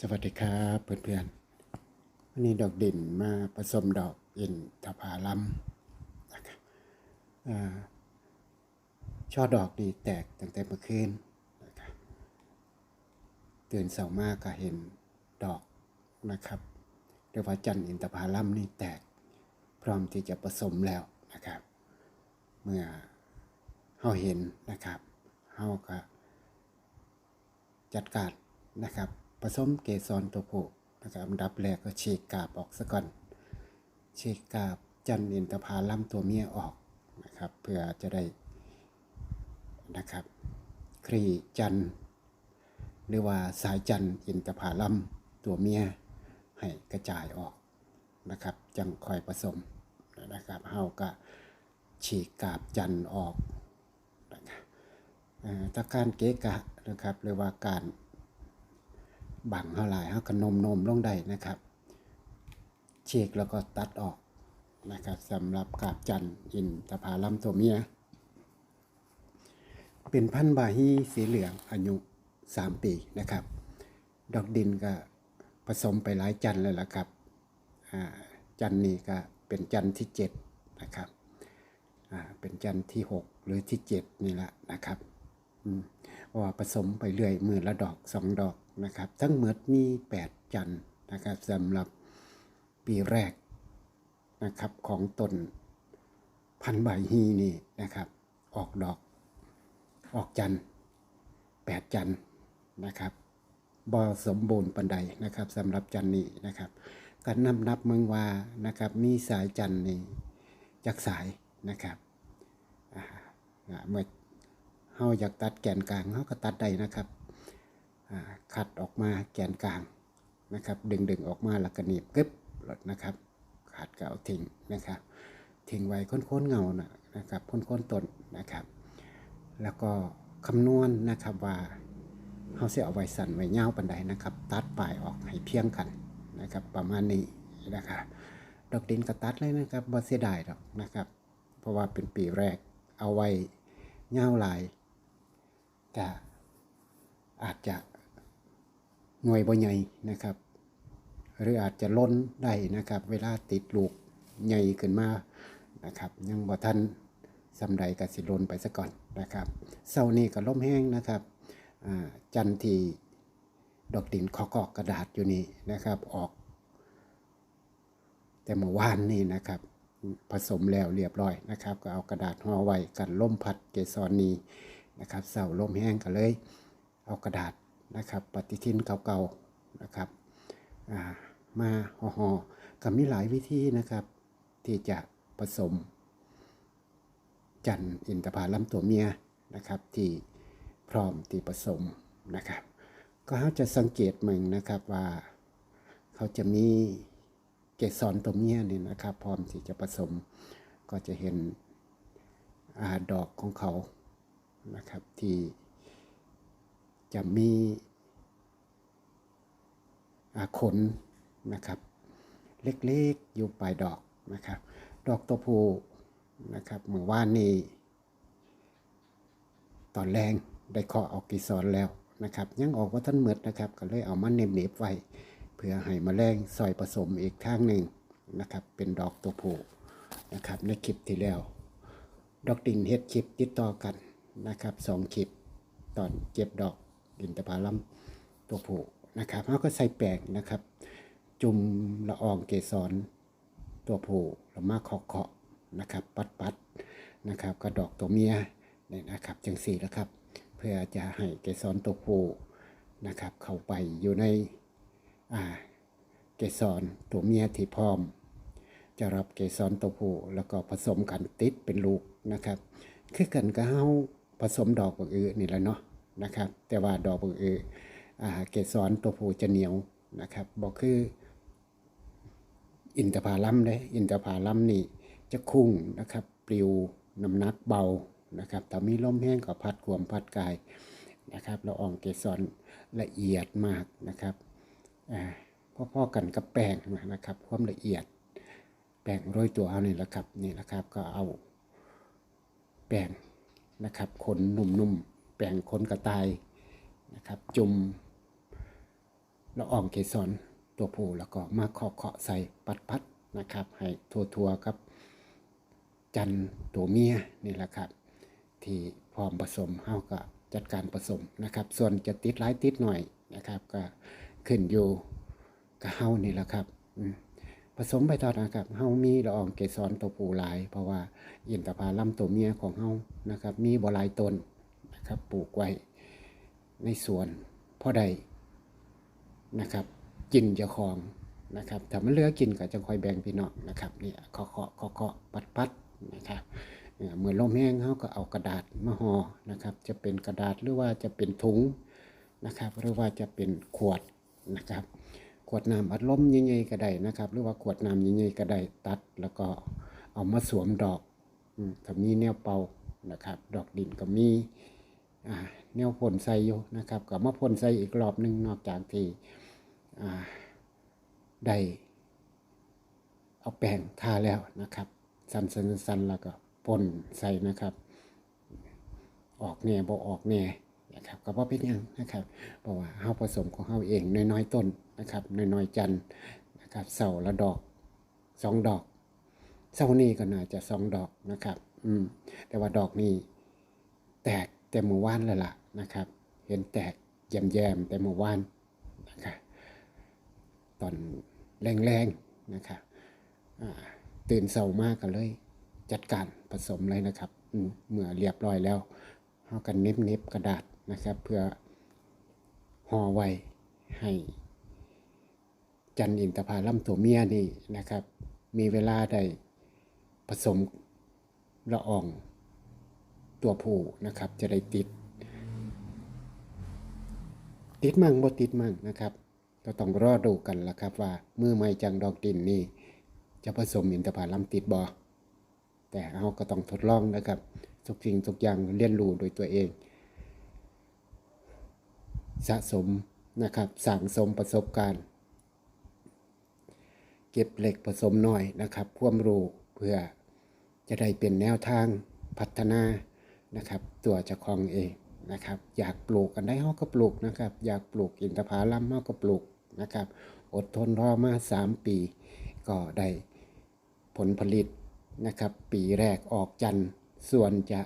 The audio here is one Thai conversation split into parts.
สวัสดีครับเพื่อนๆวันนี้ดอกดินมาผสมดอกอินทผาลัมนะครับช่อดอกนี่แตกตั้งแต่เมื่อคืนนะครับตื่นเสามากก็เห็นดอกนะครับเรียกว่าจันอินทผาลัมนี่แตกพร้อมที่จะผสมแล้วนะครับ เมื่อเฮาเห็นนะครับเฮาก็จัดการนะครับ ผสมเกสรตัวผู้นะครับอันดับแรกก็ฉีกกาบออกซะก่อนฉีกกาบจันอินทผลัมตัวเมียออกนะครับ เพื่อจะได้นะครับครีจันหรือว่าสายจันอินทผลัมตัวเมียให้กระจายออกนะครับ จังคอยผสมนะครับเฮาก็ฉีกกาบจันออกนะครับอ่าถ้าการเกะกะนะครับหรือว่าการ บังเท่าไหร่เฮาก็นมนมลงได้นะครับเช็คแล้วก็ตัดออกนะครับสำหรับกาบจันทร์อินทผลัมตัวเมีย เป็นพันธุ์บาฮีสีเหลืองอายุ 3 ปีนะครับ ดอกดินก็ผสมไปหลายจันทร์เลยละครับจันทร์นี้ก็เป็นจันทร์ที่ 7 นะครับเป็นจันทร์ที่ 6 หรือที่ 7 นี่แหละนะครับอืมเพราะว่าผสมไปเรื่อยมือละดอกสองดอก นะครับ ทั้งหมดมี 8 จันทร์นะครับสำหรับปีแรกนะครับของตนพันใบฮีนี่นะครับ ออกดอก ออกจันทร์แปดจันทร์นะครับบ่สมบูรณ์ปันใดนะครับสำหรับจันนี้นะครับก็นับนับเมืองว่านะครับมีสายจันนี่จักสายนะครับเมื่อเฮาอยากตัดแกนกลางเฮาก็ตัดได้นะครับ ขัดออกมาแกนกลางนะครับ ดึงดึงออกมาแล้วก็หนีบกึบหลดนะครับ ขาดก็เอาทิ้งนะครับทิ้งไว้ค้นๆเงานะนะครับค้นๆต้นนะครับ แล้วก็คำนวณนะครับว่าเขาจะเอาไว้สั่นไว้เงาปันใดนะครับ ตัดปลายออกให้เพียงกันนะครับ ประมาณนี้นะครับดอกดินก็ตัดเลยนะครับบ่เสียดายดอกนะครับ เพราะว่าเป็นปีแรกเอาไว้เงาลายก็อาจจะ หน่วยบ่ใหญ่นะครับ หรืออาจจะล้นได้นะครับ เวลาติดลูกใหญ่ขึ้นมานะครับ ยังบ่ทันสำใดกับสิลนไปซะก่อนนะครับเสาร์นี้ก็ล่มแห้งนะครับจันที่ดอกดินขอกอกกระดาษอยู่นี่นะครับ ออก แต่เมื่อวานนี่นะครับ ผสมแล้วเรียบร้อยนะครับ ก็เอากระดาษห่อไว้กันล่มพัดเกสรนีนะครับเสาร์ล่มแห้งก็เลย เอากระดาษ นะครับ ปฏิทินเก่าๆนะครับมาห่อๆก็มีหลายวิธีนะครับ ที่จะผสม จันอินทผลัมตัวเมียนะครับ ที่พร้อมที่ผสมนะครับ ก็เขาจะสังเกตมึงนะครับว่าเขาจะมีเกสรตัวเมียนี่นะครับ พร้อมที่จะผสมก็จะเห็นอาดอกของเขานะครับที่ จะมีขนนะครับ เล็กๆอยู่ปลายดอกนะครับ ดอกตัวผู้นะครับเมื่อวานนี้ตอนแรงได้เคาะเอากีสอนแล้วนะครับ ยังออกว่าท่านเมดนะครับ ก็เลยเอามาเนบเนบๆไว้ เพื่อให้แมลงซอยผสมอีกทางหนึ่งนะครับ เป็นดอกตัวผู้นะครับในคลิปที่แล้ว ดอกดินเฮ็ดคลิปติดต่อกันนะครับสองคลิปตอนเก็บดอก อินทผลัมตัวผู้นะครับเขาก็ใส่แป้งนะครับ จุ่มละอองเกสรตัวผู้ล้วมาเคาะๆนะครับ ปัดปัดๆนะครับกระดอกตัวเมียเนี่ยนะครับจังสี่แล้วครับ เพื่อจะให้เกสรตัวผู้นะครับ เข้าไปอยู่ในอ่าเกสรตัวเมียที่พร้อม จะรับเกสรตัวผู้แล้วก็ผสมกันติดเป็นลูกนะครับ คือกันก็เฮาผสมดอกบักอือนี่แหละเนาะ นะครับ แต่ว่าดอกบักอืออเกสรตัวผู้จะเหนียวนะครับบ่คืออินทผลัมเด้อินทผลัมนี่จะคุ้งนะครับ ปลิวน้ำหนักเบานะครับถ้ามีลมแห้งก็พัดขวมพัดกายนะครับละอองเกสรละเอียดมากนะครับพ่อๆกันกับแป้งนะครับ ความละเอียด แป้งโรยตัวเอานี่แหละครับนี่แหละครับก็เอาแป้งนะครับขนนุ่มๆ แป้งขนกระต่ายนะครับ จุ่มละอองเกสรตัวผู้แล้วก็มาเคาะเคาะใส่ปัดปัดๆนะครับ ให้ทั่วๆครับ จันตัวเมียนี่แหละครับ ที่พร้อมผสมเฮาก็จัดการผสมนะครับ ส่วนจะติดหลายติดหน่อยนะครับ ก็ขึ้นอยู่กับเฮานี่แหละครับผสมไปตอนนะครับเฮามีละอองเกสรตัวผู้หลาย เพราะว่าอินทผลัมตัวเมียของเฮานะครับ มีบ่หลายต้น นะครับปลูกไว้ในสวนพอใดนะครับกินจ้าของนะครับถ้ามันเลือกินก็จะคอยแบ่งพี่น้องนะครับนี่เคาะเคาะเคาะเคาะปัดปัดนะครับเอ่อเมื่อลมแห้งเขาก็เอากระดาษมาห่อนะครับ จะเป็นกระดาษหรือว่าจะเป็นถุงนะครับ หรือว่าจะเป็นขวดนะครับ ขวดน้ำอัดลมใหญ่ๆก็ได้นะครับ หรือว่าขวดน้ำใหญ่ๆก็ได้ตัดแล้วก็เอามาสวมดอกอืมถ้ามีแนวเป่านะครับ ดอกดินก็มี แนวพ่นใส่อยู่นะครับก็มาพ่นใส่อีกรอบหนึ่งนอกจากที่ได้เอาแป้งทาแล้วนะครับ สันสันสันๆแล้วก็ป่นใส่นะครับ ออกแหน่บ่ออกแหน่นะครับก็บ่เป็นหยังนะครับ เพราะว่าเฮาผสมของเฮาเองน้อยๆต้นนะครับน้อยๆจันนะครับเสาละดอกสองดอกเสานี้ก็น่าจะสองดอกนะครับ อืมแต่ว่าดอกนี้แตก แต่เมื่อวานแล้วล่ะนะครับ เห็นแตกแยมๆแต่เมื่อวานนะครับตอนแรงๆนะครับตื่นเช้ามากกันเลย จัดการผสมเลยนะครับเมื่อเรียบร้อยแล้วเรากันเน็บเน็บๆกระดาษนะครับ เพื่อห่อไว้ให้จันอินทผลัมตัวเมียนี่นะครับ มีเวลาได้ผสมละออง ตัวผู้นะครับ จะได้ติด ติดมั่งบ่ติดมั่งนะครับ ก็ต้องรอดูกันละครับว่ามือใหม่จังดอกดินนี่ จะผสมอินทผลัมติดบ่แต่เราก็ต้องทดลองนะครับทุกสิ่งทุกอย่างเรียนรู้โดยตัวเอง สะสมนะครับสั่งสมประสบการณ์ เก็บเหล็กผสมหน่อยนะครับความรู้เพื่อจะได้เป็นแนวทางพัฒนา นะครับ ตัวจ้าของเองนะครับ อยากปลูกกันได้เฮาก็ปลูกนะครับ อยากปลูกอินทผลัมเฮาก็ปลูกนะครับ อดทนรอมา 3 ปี ก็ได้ผลผลิตนะครับ ปีแรกออกจันทร์ส่วนจะ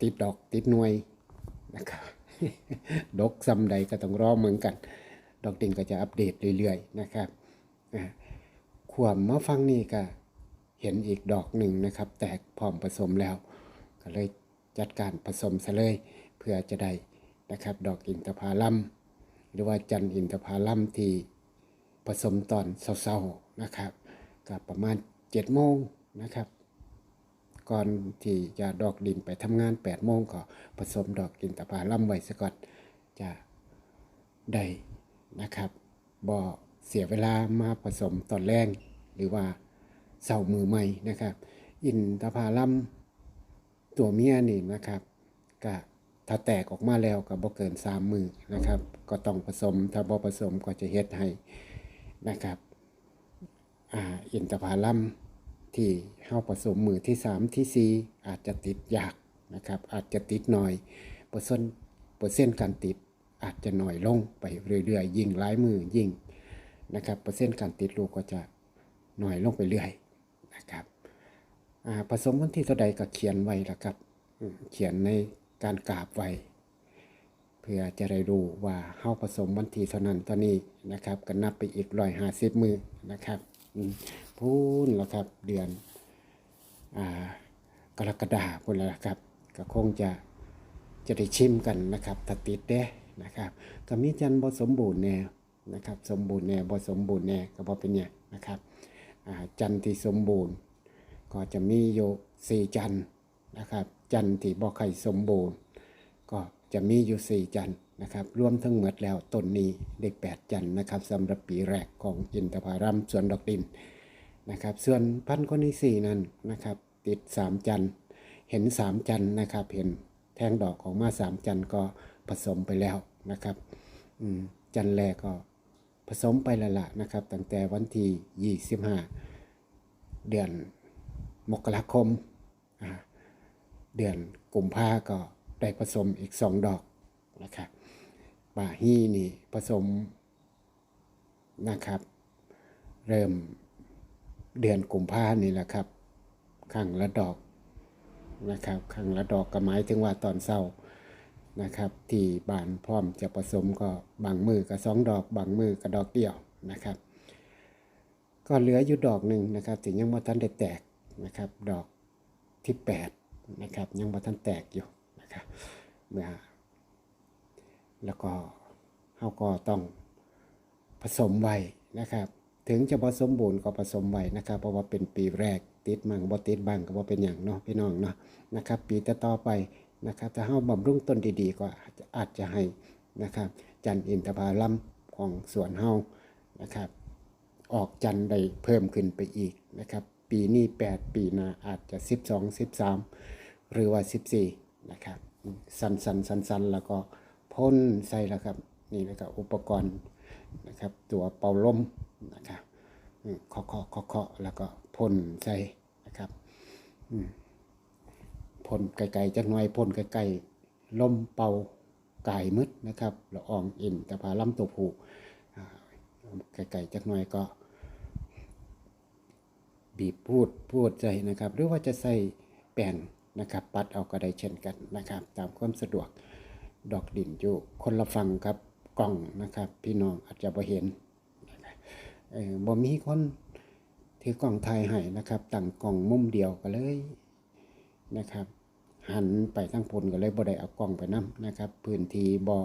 ติดดอกติดหน่วยนะครับดกซำใดก็ต้องรอเหมือนกัน ดอกติงก็จะอัปเดตเรื่อยๆนะครับอ่าความมาฟังนี่ก็เห็นอีกดอกหนึ่งนะครับ แตกพร้อมผสมแล้ว ก็เลยจัดการผสมซะเลยเพื่อจะได้นะครับ ดอกอินทผลัมหรือว่าจันอินทผลัมที่ผสมตอนเช้าๆนะครับกับประมาณ7โมงนะครับก่อนที่จะดอกดินไปทำงาน8โมงก็ผสมดอกอินทผลัมไว้ซะก่อนจะได้นะครับบ่เสียเวลามาผสมตอนแรงหรือว่าเสามือใหม่นะครับ อินทผลัม ตัวเมียนี่นะครับก็ถ้าแตกออกมาแล้วก็บ่เกิน3มือนะครับ ก็ต้องผสมถ้าบ่ผสมก็จะเฮ็ดให้นะครับอ่าอินทผลัมที่เข้าผสมมือที่3ที่4อาจจะติดยากนะครับ อาจจะติดหน่อยเปอร์เซ็นต์เปอร์เซ็นต์การติดอาจจะหน่อยลงไปเรื่อยๆ ยิ่งหลายมือยิ่งนะครับเปอร์เซ็นต์การติดลูกก็จะหน่อยลงไปเรื่อยนะครับ ผสมวันที่เท่าใดก็เขียนไว้ละครับ เขียนในการกราบไว้เพื่อจะได้รู้ว่าเฮาผสมวันที่เท่านั้นเท่านี้นะครับ ก็นับไปอีกร้อยห้าสิบมือนะครับพูนแล้วครับเดือนอกรกฎาคมแล้วครับ ก็คงจะจะได้ชิมกันนะครับถ้าติดเด้นะครับก็มีจันทร์บ่สมบูรณ์แน่นะครับ สมบูรณ์แน่บสมบูรณ์แน่ก็บ่เป็นหยังนะครับจันทร์ที่สมบูรณ์ ก็จะมีอยู่สี่จันนะครับ จันที่บ่ค่สมบูรณ์ ก็จะมีอยู่4จันนะครับ รวมทั้งหมดแล้วต้นนี้ได้8จันนะครับสำหรับปีแรกของอินทผลัมสวนดอกดินนะครับ ส่วนพันธุ์คนที่4นั้นนะครับ ติด3จันเห็น3จันนะครับ เห็นแทงดอกของมา3จันก็ผสมไปแล้วนะครับอืจันแรกก็ผสมไปละละนะครับ ตั้งแต่วันที่ 25 เดือน มกราคม เดือนกุมภาก็ได้ผสมอีกสองดอกนะครับป่าฮีนี่ผสมนะครับ เริ่มเดือนกุมภานี่แหละครับข้างละดอกนะครับข้างละดอกก็หมายถึงว่าตอนเศร้านะครับ ที่บานพร้อมจะผสมก็บางมือก็สองดอก บางมือก็ดอกเดียวนะครับ ก็เหลืออยู่ดอกหนึ่งนะครับที่ยังบ่ทันได้แตก นะครับดอกที่ 8 นะครับยังบ่ทันแตกอยู่นะครับเมื่อแล้วก็เฮาก็ต้องผสมไว้นะครับ ถึงจะผสมบูรณ์ก็ผสมไว้นะครับ เพราะว่าเป็นปีแรกติดมั่งบ่ติดบ้างก็บ่เป็นหยังเนาะพี่น้องเนาะนะครับ ปีต่อไปนะครับถ้าเฮาบำรุงต้นดีๆ ก็อาจจะให้นะครับ จันทร์อินทผลัมของสวนเฮานะครับ ออกจันได้เพิ่มขึ้นไปอีกนะครับ ปีนี้ 8 ปีหน้าอาจจะ 12 13 หรือว่า 14 นะครับสันสันสันสันแล้วก็พ่นใส่แล้วครับนี่นะครับอุปกรณ์นะครับตัวเป่าลมนะครับเคาะเคาะเคาะแล้วก็พ่นใส่นะครับพ่นไกลๆจักหน่อยพ่นไกลๆลมเป่ากายมืดนะครับละอองอินแต่พาลำตัวผูไกลๆจักหน่อยก็ บีบพูดพูดใจนะครับ หรือว่าจะใส่แป้งนะครับ ปัดเอาก็ได้เช่นกันนะครับ ตามความสะดวกดอกดินอยู่คนละฟังครับกล่องนะครับ พี่น้องอาจจะบ่เห็นบเออบ่มีคนถือกล่องไทยให้นะครับตั้งกล่องมุมเดียวก็เลยนะครับหันไปทั้งพลก็เลยบ่ได้เอากล้องไปนํนะครับ พื้นที่บ่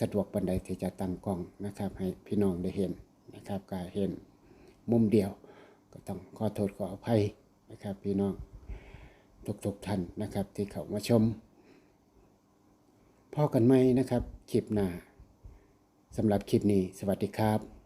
สะดวกปานใดที่จะตั้งกล้องนะครับ ให้พี่น้องได้เห็นนะครับก็เห็นมุมเดียว ก็ต้องขอโทษขออภัยนะครับ พี่น้องทุกๆท่านนะครับ ที่เข้ามาชมพ่อกันไหมนะครับคลิปหน้าสำหรับคลิปนี้ สวัสดีครับ